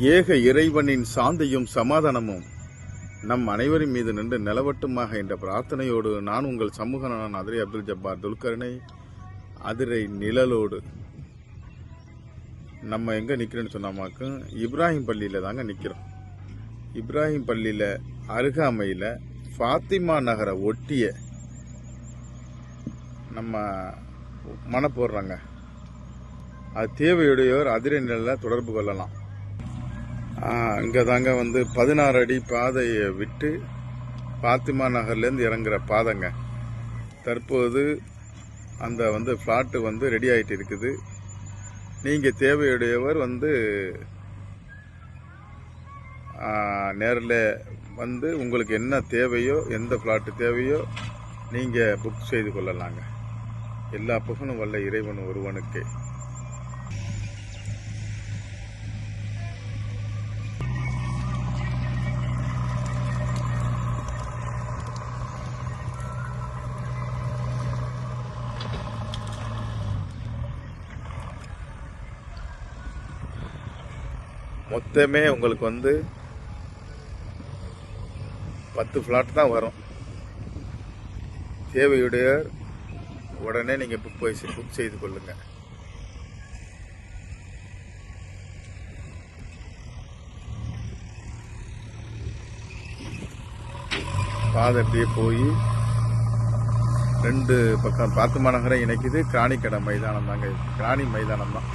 ஏக இறைவனின் சாந்தியும் சமாதானமும் நம் அனைவரின் மீது நின்று நிலவட்டுமாக என்ற பிரார்த்தனையோடு நான் உங்கள் சமூக நலன் அதிரை அப்துல் ஜப்பார் துல்கர்னை அதிரை நிழலோடு. நம்ம எங்கே நிற்கிறோன்னு சொன்னாமாக்கு இப்ராஹிம் பள்ளியில் தாங்க நிற்கிறோம் இப்ராஹிம் பள்ளியில் அருகாமையில் ஃபாத்திமா நகரை ஒட்டிய நம்ம மன போடுறாங்க அது தேவையுடையோர் அதிரை நிலையில் தொடர்பு கொள்ளலாம். இங்கே தாங்க வந்து பதினாறு அடி பாதையை விட்டு பாத்திமா நகர்லேருந்து இறங்குற பாதைங்க. தற்போது அந்த வந்து ஃப்ளாட்டு வந்து ரெடி ஆகிட்டு இருக்குது. நீங்கள் தேவையுடையவர் வந்து நேரில் வந்து உங்களுக்கு என்ன தேவையோ எந்த ஃப்ளாட்டு தேவையோ நீங்கள் புக் செய்து கொள்ளலாங்க. எல்லா புகனும் வல்ல இறைவன் ஒருவனுக்கே. மொத்தமே உங்களுக்கு வந்து பத்து ஃப்ளாட் தான் வரும். தேவையுடைய உடனே நீங்கள் புக் போய் புக் செய்து கொள்ளுங்கள் பாதை அப்படியே போய் ரெண்டு பக்கம் பாத்துமா நகரம் இணைக்குது. கிராணிக்கடை மைதானம் தாங்க இது. கிராணி மைதானம் தான்.